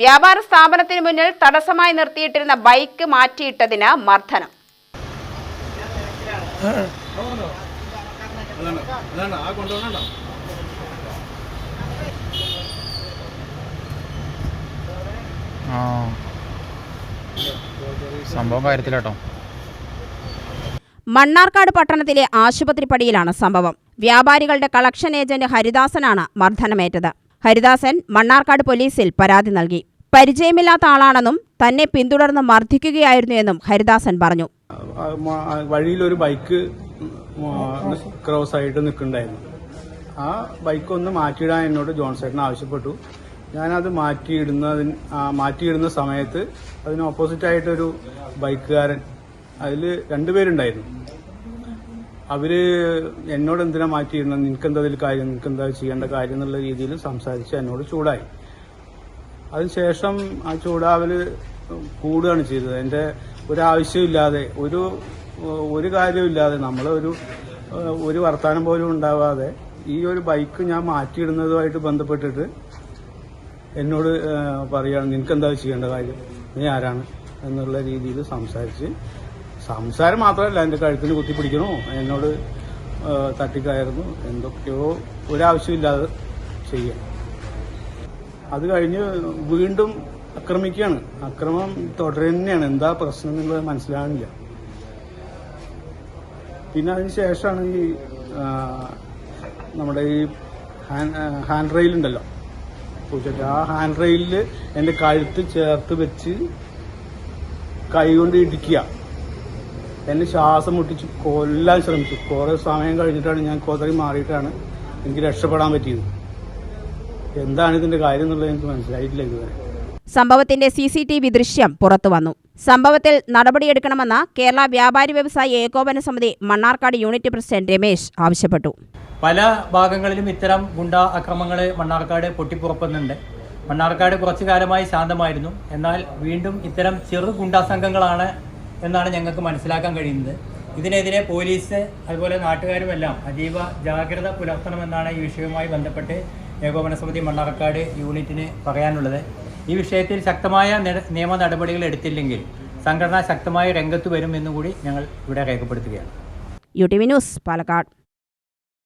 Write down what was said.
വ്യാപാര സ്ഥാപനത്തിന് മുന്നിൽ തടസ്സമായി നിർത്തിയിട്ടിരുന്ന ബൈക്ക് മാറ്റിയിട്ടതിന് മർദ്ദനം. ആ. സംഭവം കാര്യത്തിലാട്ടോ. മണ്ണാർക്കാട് പട്ടണത്തിലെ ആശുപത്രി പടിയിലാണ് സംഭവം. വ്യാപാരികളുടെ കളക്ഷൻ ഏജന്റ് ഹരിദാസനാണ് മർദ്ദനമേറ്റത്. ഹരിദാസൻ മണ്ണാർക്കാട് പോലീസിൽ പരാതി നൽകി. പരിചയമില്ലാത്ത ആളാണെന്നും തന്നെ പിന്തുടർന്ന് മർദ്ദിക്കുകയായിരുന്നു എന്നും ഹരിദാസൻ പറഞ്ഞു. വഴിയിൽ ഒരു ബൈക്ക് ക്രോസ് ആയിട്ട് നിൽക്കുന്നുണ്ടായിരുന്നു. ആ ബൈക്ക് ഒന്ന് മാറ്റിയിടാൻ എന്നോട് ജോൺസേട്ടൻ ആവശ്യപ്പെട്ടു. ഞാനത് മാറ്റിയിടുന്നതിന് മാറ്റിയിടുന്ന സമയത്ത് അതിന് ഓപ്പോസിറ്റ് ആയിട്ടൊരു ബൈക്കുകാരൻ അതിൽ രണ്ടുപേരുണ്ടായിരുന്നു. അവർ എന്നോട് എന്തിനാ മാറ്റിയിരുന്ന? നിനക്കെന്താ അതിൽ കാര്യം? നിനക്കെന്താ ചെയ്യേണ്ട കാര്യം എന്നുള്ള രീതിയിൽ സംസാരിച്ച് എന്നോട് ചൂടായി. അതിനുശേഷം ആ ചൂടാവൽ കൂടുകയാണ് ചെയ്തത്. എന്റെ ഒരാവശ്യമില്ലാതെ ഒരു ഒരു കാര്യമില്ലാതെ നമ്മളൊരു ഒരു വർത്തമാനം പോലും ഉണ്ടാവാതെ ഈ ഒരു ബൈക്ക് ഞാൻ മാറ്റിയിടുന്നതുമായിട്ട് ബന്ധപ്പെട്ടിട്ട് എന്നോട് പറയുകയാണ് നിനക്ക് എന്താ ചെയ്യേണ്ട കാര്യം? നീ ആരാണ്? എന്നുള്ള രീതിയിൽ സംസാരിച്ച് സംസാരം മാത്രമല്ല എന്റെ കഴുത്തിന് കുത്തിപ്പിടിക്കണോ എന്നോട് തട്ടിക്കായിരുന്നു എന്തൊക്കെയോ ഒരാവശ്യമില്ലാതെ ചെയ്യ അത് കഴിഞ്ഞ് വീണ്ടും ആക്രമിക്കുകയാണ് അക്രമം തുടരുന്നതാണ് എന്താ പ്രശ്നം എന്നുള്ളത് മനസ്സിലാകുന്നില്ല പിന്നെ അതിന് ശേഷമാണ് ഈ നമ്മുടെ ഈ ഹാൻഡ് റെയിൽ ഉണ്ടല്ലോ. പൂച്ചട്ടി. ആ ഹാൻഡ് റെയിലിൽ എന്റെ കഴുത്ത് ചേർത്ത് വെച്ച് കൈ കൊണ്ട് ഇടിക്കുക. എന്നെ ശ്വാസം മുട്ടിച്ച് കൊല്ലാൻ ശ്രമിച്ചു. കുറേ സമയം കഴിഞ്ഞിട്ടാണ് ഞാൻ കൊതറി മാറിയിട്ടാണ് എനിക്ക് രക്ഷപ്പെടാൻ പറ്റിയത്. എന്താണ് ഇതിന്റെ കാര്യം എന്നുള്ളത് എനിക്ക് മനസ്സിലായിട്ടില്ല ഇതുവരെ. സംഭവത്തിന്റെ സി സി ടി വി ദൃശ്യം പുറത്തുവന്നു സംഭവത്തിൽ നടപടിയെടുക്കണമെന്ന് കേരള വ്യാപാരി വ്യവസായി ഏകോപന സമിതി മണ്ണാർക്കാട് യൂണിറ്റ് പ്രസിഡന്റ് രമേശ് ആവശ്യപ്പെട്ടു. പല ഭാഗങ്ങളിലും ഇത്തരം ഗുണ്ട അക്രമങ്ങൾ മണ്ണാർക്കാട് പൊട്ടിപ്പുറപ്പെടുന്നുണ്ട്. മണ്ണാർക്കാട് കുറച്ചു കാലമായി ശാന്തമായിരുന്നു. എന്നാൽ വീണ്ടും ഇത്തരം ചെറു ഗുണ്ടാ സംഘങ്ങളാണ് എന്നാണ് ഞങ്ങൾക്ക് മനസ്സിലാക്കാൻ കഴിയുന്നത്. ഇതിനെതിരെ പോലീസ് അതുപോലെ നാട്ടുകാരുമെല്ലാം അതീവ ജാഗ്രത പുലർത്തണമെന്നാണ് ഈ വിഷയവുമായി ബന്ധപ്പെട്ട് ഏകോപന സമിതി മണ്ണാർക്കാട് യൂണിറ്റിന് പറയാനുള്ളത്. ഈ വിഷയത്തിൽ ശക്തമായ നിയമ നടപടികൾ എടുത്തില്ലെങ്കിൽ സംഘടന ശക്തമായ രംഗത്ത് വരും എന്നുകൂടി ഞങ്ങൾ ഇവിടെ രേഖപ്പെടുത്തുകയാണ്. U T V news Palakkad.